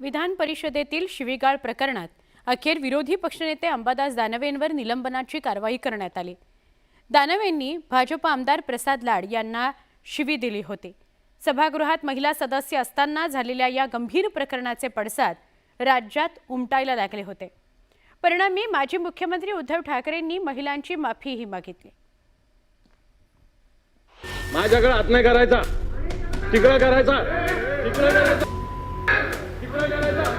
विधान परिषदेतील शिवीगाळ प्रकरणात अखेर विरोधी पक्षनेते अंबादास दानवेंवर निलंबनाची कारवाई करण्यात आली. दानवेंनी भाजप आमदार प्रसाद लाड यांना शिवी दिली होती. सभागृहात महिला सदस्य असताना झालेल्या या गंभीर प्रकरणाचे पडसाद राज्यात उमटायला लागले होते. परिणामी माजी मुख्यमंत्री उद्धव ठाकरेंनी महिलांची माफीही मागितली. माझ्याकडे हात नाही करायचा. तिकडे करायचा. तिकडे करायचा तिकडे करायचा तिकडे करायचा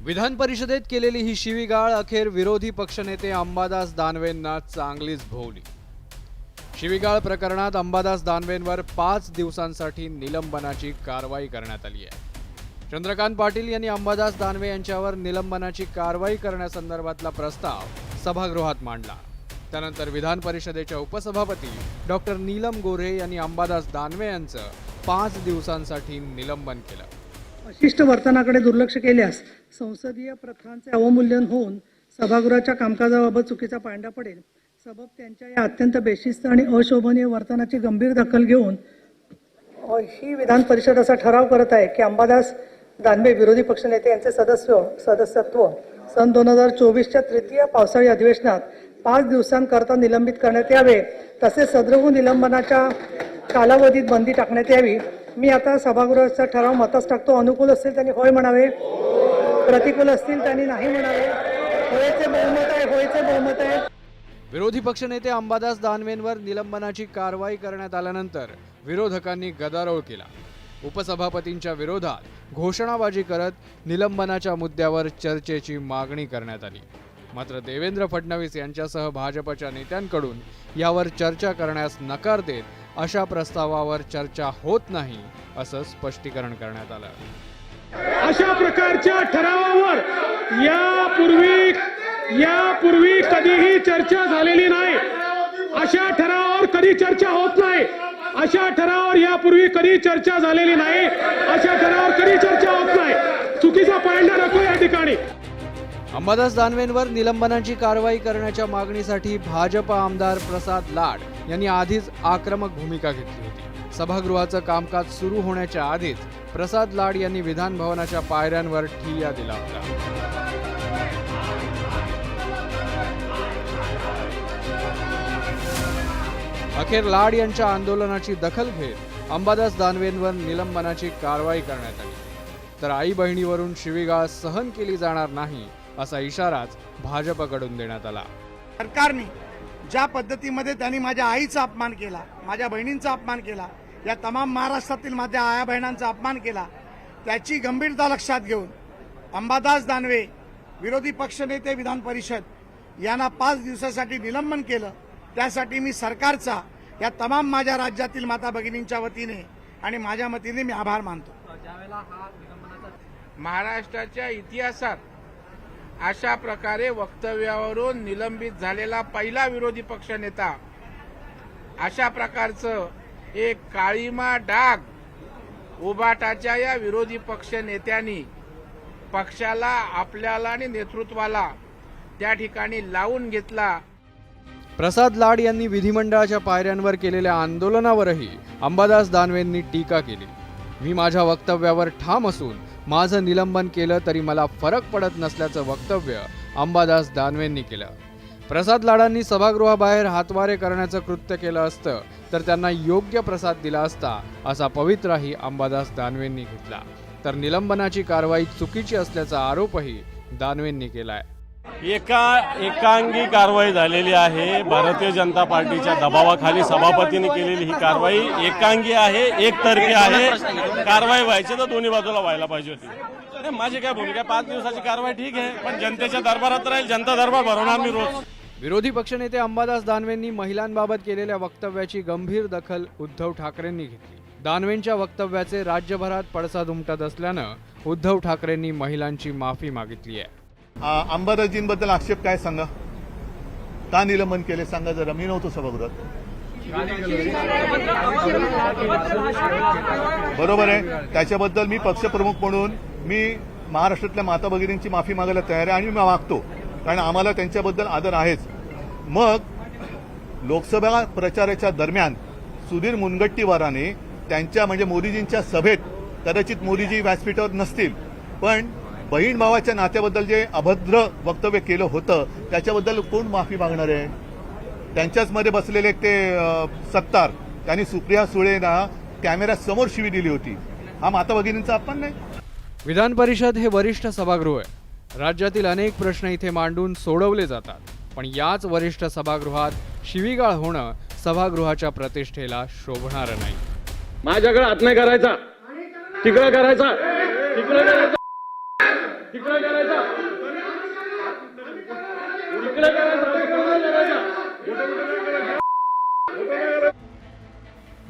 विधान परिषदेत केलेली ही शिवीगाळ अखेर विरोधी पक्षनेते अंबादास दानवेंना चांगलीच भोवली. शिवीगाळ प्रकरणात अंबादास दानवेंवर पाच दिवसांसाठी निलंबनाची कारवाई करण्यात आली आहे. चंद्रकांत पाटील यांनी अंबादास दानवे यांच्यावर निलंबनाची कारवाई करण्यासंदर्भातला प्रस्ताव सभागृहात मांडला. त्यानंतर विधान परिषदेच्या उपसभापती डॉक्टर नीलम गोऱ्हे यांनी अंबादास दानवे यांचं पाच दिवसांसाठी निलंबन केलं. विशिष्ट वर्तनाकडे दुर्लक्ष केल्यास संसदीय प्रथांचे अवमूल्यन होऊन सभागृहाच्या कामकाजाबाबत चुकीचा पांडा पडेल. सबब त्यांच्या या अत्यंत बेशिस्त आणि अशोभनीय वर्तनाची गंभीर दखल घेऊन ही विधान परिषद असा ठराव करत आहे की अंबादास दानवे विरोधी पक्षनेते यांचे सदस्य सदस्यत्व सन दोन हजार चोवीसच्या तृतीय पावसाळी अधिवेशनात पाच दिवसांकरता निलंबित करण्यात यावे. तसेच सदृह निलंबनाच्या कालावधीत बंदी टाकण्यात यावी. मी आता सभागृहाचा ठराव मतास टाकतो. अनुकूल असतील त्यांनी होय म्हणावे. प्रतिकूल असतील त्यांनी नाही म्हणावे. होयचे बहुमत आहे होयचे बहुमत आहे. विरोधी पक्षनेते अंबादास दानवेंवर निलंबनाची कारवाई करण्यात आल्यानंतर विरोधकांनी गदारोळ केला. उपसभापतींच्या विरोधात घोषणाबाजी करत निलंबनाच्या मुद्द्यावर चर्चेची मागणी करण्यात आली. मात्र देवेंद्र फडणवीस यांच्यासह भाजपच्या नेत्यांकडून यावर चर्चा करण्यास नकार देत अशा प्रस्तावावर चर्चा होत नाही असं स्पष्टीकरण करण्यात आलं. अशा प्रकारच्या ठरावावर यापूर्वी यापूर्वी कधीही चर्चा झालेली नाही. अशा ठरावावर कधी चर्चा होत नाही. अशा ठरावावर यापूर्वी कधी चर्चा झालेली नाही. अशा ठरावावर कधी चर्चा होत नाही. चुकीचा पायंडा नको या ठिकाणी. अंबादास दानवेंवर निलंबनाची कारवाई करण्याच्या मागणीसाठी भाजप आमदार प्रसाद लाड यांनी आधीच आक्रमक भूमिका घेतली होती. सभागृहाचं कामकाज सुरू होण्याच्या आधीच प्रसाद लाड यांनी विधान भवनाच्या पायऱ्यांवर ठिय्या दिला होता. अखेर लाड यांच्या आंदोलनाची दखल घेत अंबादास दानवेंवर निलंबनाची कारवाई करण्यात आली. तर आई बहिणीवरून शिवीगाळ सहन केली जाणार नाही असा इशाराच भाजपकडून देण्यात आला. सरकारने ज्या पद्धतीमध्ये त्यांनी माझ्या आईचा अपमान केला माझ्या बहिणींचा अपमान केला या तमाम महाराष्ट्रातील माझ्या आया बहिणांचा अपमान केला त्याची गंभीरता लक्षात घेऊन अंबादास दानवे विरोधी पक्षनेते विधान परिषद यांना पाच दिवसासाठी निलंबन केलं. त्यासाठी मी सरकारचा या तमाम माझ्या राज्यातील माता भगिनींच्या वतीने आणि माझ्या वतीने मी आभार मानतो. महाराष्ट्राच्या इतिहासात अशा प्रकारे वक्तव्यावरून निलंबित झालेला पहिला विरोधी पक्ष नेता. अशा प्रकारचं एक काळीमा डाग उबाटाच्या या विरोधी पक्ष नेत्यांनी पक्षाला आपल्याला आणि नेतृत्वाला त्या ठिकाणी लावून घेतला. प्रसाद लाड यांनी विधिमंडळाच्या पायऱ्यांवर केलेल्या आंदोलनावरही अंबादास दानवेंनी टीका केली. मी माझ्या वक्तव्यावर ठाम असून माझं निलंबन केलं तरी मला फरक पडत नसल्याचं वक्तव्य अंबादास दानवेंनी केलं. प्रसाद लाडांनी सभागृहाबाहेर हातवारे करण्याचं कृत्य केलं असतं तर त्यांना योग्य प्रसाद दिला असता असा पवित्राही अंबादास दानवेंनी घेतला. तर निलंबनाची कारवाई चुकीची असल्याचा आरोपही दानवेंनी केलाय. एका एकांगी कारवाई झालेली आहे. भारतीय जनता पार्टीच्या दबावाखाली सभापतीने केलेली ही कारवाई एकांगी आहे एकतर्फी आहे. कारवाई व्हायची तर दोन्ही बाजूला व्हायला पाहिजे होती. माझी काय भूमिका? पाच दिवसाची कारवाई ठीक आहे पण जनतेच्या दरबारात राहील जनता दरबार भरवणार मी रोज. विरोधी पक्षनेते अंबादास दानवेंनी महिलांबाबत केलेल्या वक्तव्याची गंभीर दखल उद्धव ठाकरेंनी घेतली. दानवेंच्या वक्तव्याचे राज्यभरात पडसाद उमटत असल्यानं उद्धव ठाकरेंनी महिलांची माफी मागितली आहे. अंबादासजींबद्दल आक्षेप काय सांगा? का निलंबन केले? सांगा जरा. मी नव्हतो सभागृहात. बरोबर आहे. त्याच्याबद्दल मी पक्षप्रमुख म्हणून मी महाराष्ट्रातल्या माता भगिनींची माफी मागायला तयार आहे आणि मी मागतो. कारण आम्हाला त्यांच्याबद्दल आदर आहेच. मग लोकसभा प्रचाराच्या दरम्यान सुधीर मुनगट्टीवाराने त्यांच्या म्हणजे मोदीजींच्या सभेत कदाचित मोदीजी व्यासपीठावर नसतील पण बहीण भावाच्या नात्याबद्दल जे अभद्र वक्तव्य केलं होतं त्याच्याबद्दल कोण माफी मागणार आहे? त्यांच्याच मध्ये बसलेले ते सत्तार त्यांनी सुप्रिया सुळेंना कॅमेरा समोर शिवी दिली होती. हा माता भगिनींचा अपमान नाही? विधान परिषद हे वरिष्ठ सभागृह आहे. राज्यातील अनेक प्रश्न इथे मांडून सोडवले जातात. पण याच वरिष्ठ सभागृहात शिवीगाळ होणं सभागृहाच्या प्रतिष्ठेला शोभणारं नाही. माझ्याकडे नाही करायचा. तिकडे करायचा. तिकडे करायचा. तिकडे करायचा. तिकडे करायचा.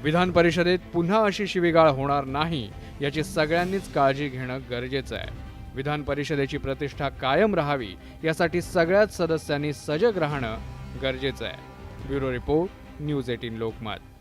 विधान परिषदेत पुन्हा अशी शिवीगाळ होणार नाही याची सगळ्यांनीच काळजी घेणं गरजेचं आहे. विधान परिषदेची प्रतिष्ठा कायम राहावी यासाठी सगळ्याच सदस्यांनी सजग राहणं गरजेचं आहे. Bureau report news eighteen Lokmat.